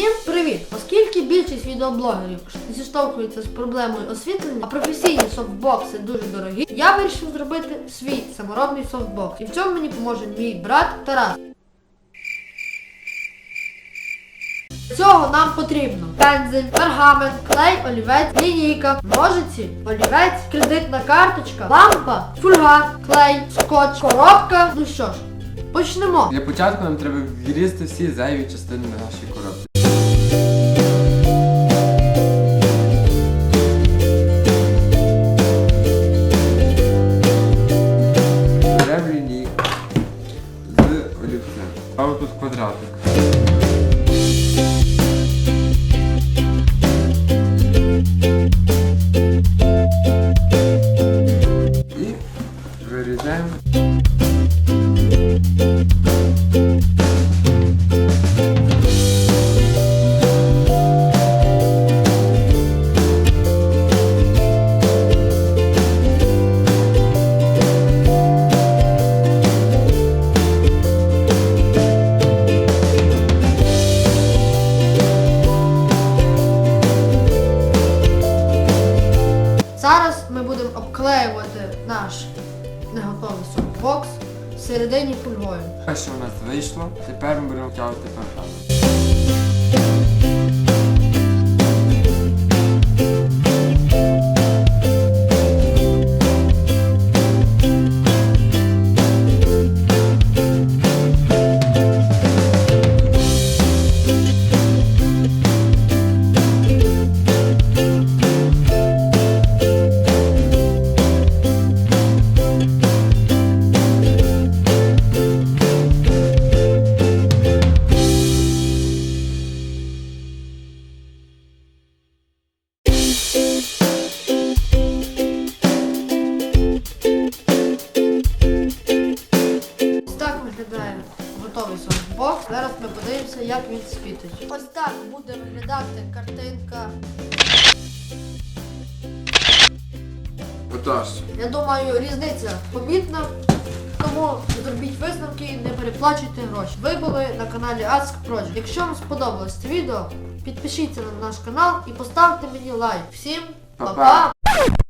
Всім привіт! Оскільки більшість відеоблогерів зіштовхуються з проблемою освітлення, а професійні софтбокси дуже дорогі, я вирішив зробити свій саморобний софтбокс. І в цьому мені поможе мій брат Тарас. Цього нам потрібно пензель, пергамент, клей, олівець, лінійка, ножиці, олівець, кредитна карточка, лампа, фольга, клей, скотч, коробка. Ну що ж, почнемо. Для початку нам треба відрізати всі зайві частини нашої коробки. Беремо з олівцем. Ставимо тут квадратик. І вирізаємо. Зараз ми будемо обклеювати наш неготовий софтбокс всередині фольгою. Що у нас вийшло, тепер ми будемо втягувати пергамент. Готовий софтбокс. Зараз ми подивимося, як він світить. Ось так буде виглядати картинка. Я думаю, різниця помітна. Тому зробіть висновки і не переплачуйте гроші. Ви були на каналі Ask Project. Якщо вам сподобалось це відео, підпишіться на наш канал і поставте мені лайк. Всім па-па!